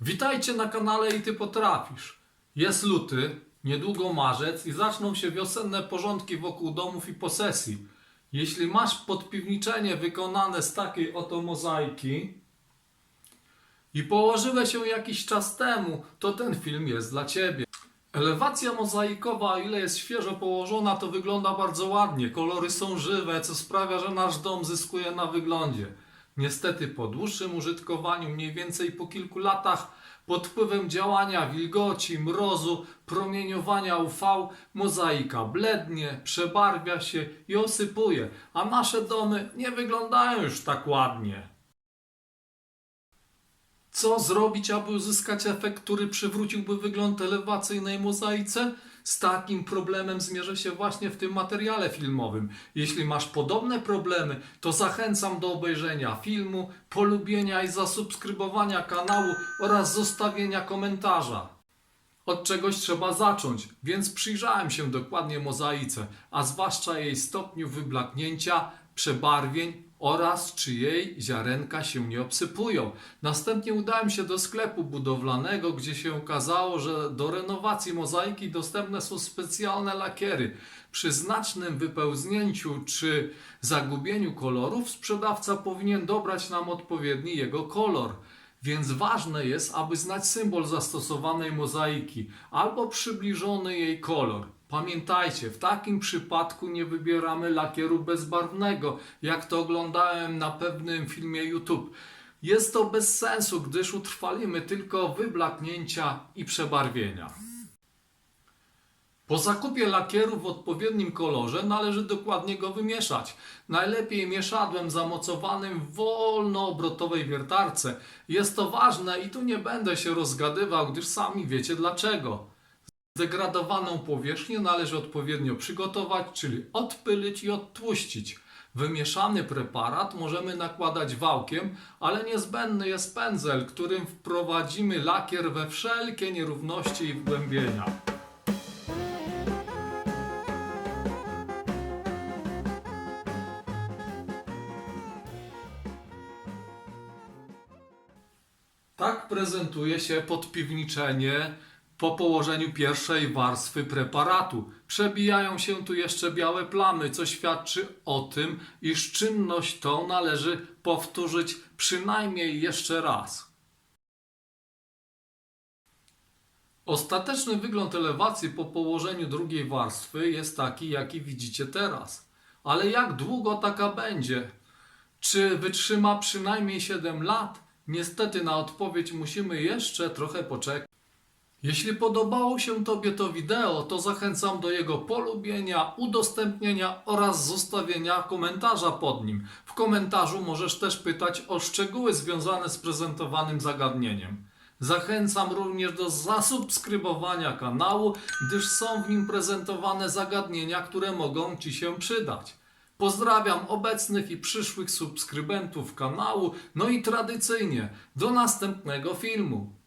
Witajcie na kanale i Ty Potrafisz. Jest luty, niedługo marzec i zaczną się wiosenne porządki wokół domów i posesji. Jeśli masz podpiwniczenie wykonane z takiej oto mozaiki i położyłeś ją jakiś czas temu, to ten film jest dla Ciebie. Elewacja mozaikowa, o ile jest świeżo położona, to wygląda bardzo ładnie. Kolory są żywe, co sprawia, że nasz dom zyskuje na wyglądzie. Niestety po dłuższym użytkowaniu, mniej więcej po kilku latach, pod wpływem działania wilgoci, mrozu, promieniowania UV, mozaika blednie, przebarwia się i osypuje, a nasze domy nie wyglądają już tak ładnie. Co zrobić, aby uzyskać efekt, który przywróciłby wygląd elewacyjnej mozaice? Z takim problemem zmierzę się właśnie w tym materiale filmowym. Jeśli masz podobne problemy, to zachęcam do obejrzenia filmu, polubienia i zasubskrybowania kanału oraz zostawienia komentarza. Od czegoś trzeba zacząć, więc przyjrzałem się dokładnie mozaice, a zwłaszcza jej stopniu wyblaknięcia, przebarwień oraz czy jej ziarenka się nie obsypują. Następnie udałem się do sklepu budowlanego, gdzie się okazało, że do renowacji mozaiki dostępne są specjalne lakiery. Przy znacznym wypełznięciu czy zagubieniu kolorów sprzedawca powinien dobrać nam odpowiedni jego kolor. Więc ważne jest, aby znać symbol zastosowanej mozaiki albo przybliżony jej kolor. Pamiętajcie, w takim przypadku nie wybieramy lakieru bezbarwnego, jak to oglądałem na pewnym filmie YouTube. Jest to bez sensu, gdyż utrwalimy tylko wyblaknięcia i przebarwienia. Po zakupie lakieru w odpowiednim kolorze należy dokładnie go wymieszać. Najlepiej mieszadłem zamocowanym w wolnoobrotowej wiertarce. Jest to ważne i tu nie będę się rozgadywał, gdyż sami wiecie dlaczego. Zdegradowaną powierzchnię należy odpowiednio przygotować, czyli odpylić i odtłuścić. Wymieszany preparat możemy nakładać wałkiem, ale niezbędny jest pędzel, którym wprowadzimy lakier we wszelkie nierówności i wgłębienia. Tak prezentuje się podpiwniczenie po położeniu pierwszej warstwy preparatu. Przebijają się tu jeszcze białe plamy, co świadczy o tym, iż czynność tą należy powtórzyć przynajmniej jeszcze raz. Ostateczny wygląd elewacji po położeniu drugiej warstwy jest taki, jaki widzicie teraz. Ale jak długo taka będzie? Czy wytrzyma przynajmniej 7 lat? Niestety na odpowiedź musimy jeszcze trochę poczekać. Jeśli podobało się Tobie to wideo, to zachęcam do jego polubienia, udostępnienia oraz zostawienia komentarza pod nim. W komentarzu możesz też pytać o szczegóły związane z prezentowanym zagadnieniem. Zachęcam również do zasubskrybowania kanału, gdyż są w nim prezentowane zagadnienia, które mogą Ci się przydać. Pozdrawiam obecnych i przyszłych subskrybentów kanału, no i tradycyjnie do następnego filmu.